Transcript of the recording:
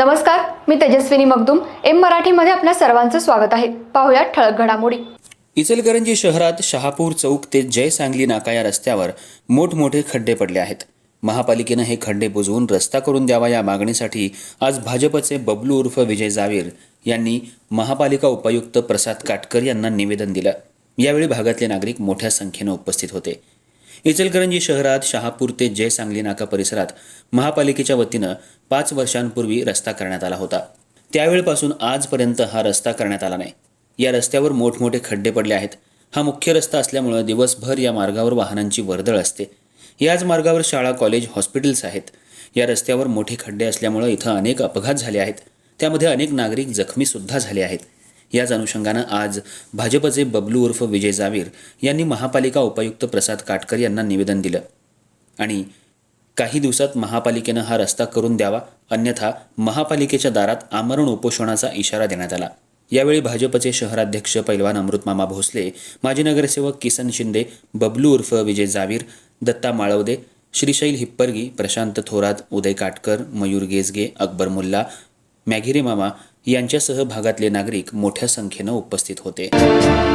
नमस्कार मी तेजस्विनी मगदुम. एम मराठीमध्ये आपल्या सर्वांचं स्वागत आहे. पाहुयात ठळक घडामोडी. इचलकरंजी शहरात शहापूर चौक ते जय सांगली नाका या रस्त्यावर मोठमोठे खड्डे पडले आहेत. महापालिकेनं हे खड्डे बुजवून रस्ता करून द्यावा या मागणीसाठी आज भाजपचे बबलू उर्फ विजय जावीर यांनी महापालिका उपायुक्त प्रसाद काटकर यांना निवेदन दिलं. यावेळी भागातले नागरिक मोठ्या संख्येनं उपस्थित होते. इचलकरंजी शहरात शहापूर ते जय सांगली नाका परिसरात महापालिकेच्या वतीनं पाच वर्षांपूर्वी रस्ता करण्यात आला होता. त्यावेळपासून आजपर्यंत हा रस्ता करण्यात आला नाही. या रस्त्यावर मोठमोठे खड्डे पडले आहेत. हा मुख्य रस्ता असल्यामुळं दिवसभर या मार्गावर वाहनांची वर्दळ असते. याच मार्गावर शाळा कॉलेज हॉस्पिटल्स आहेत. या रस्त्यावर मोठे खड्डे असल्यामुळं इथं अनेक अपघात झाले आहेत. त्यामध्ये अनेक नागरिक जखमीसुद्धा झाले आहेत. याच अनुषंगानं आज भाजपचे बबलू उर्फ विजय जावीर यांनी महापालिका उपायुक्त प्रसाद काटकर यांना निवेदन दिलं. आणि काही दिवसात महापालिकेनं हा रस्ता करून द्यावा अन्यथा महापालिकेच्या दारात आमरण उपोषणाचा इशारा देण्यात आला. यावेळी भाजपचे शहराध्यक्ष पैलवान अमृतमामा भोसले माजी नगरसेवक किसन शिंदे बबलू उर्फ विजय जावीर दत्ता माळवदे श्रीशैल हिप्परगी प्रशांत थोरात उदय काटकर मयूर गेजगे अकबर मुल्ला मॅघिरे मामा यांच्यासह भागातले नागरिक मोठ्या संख्येनं उपस्थित होते.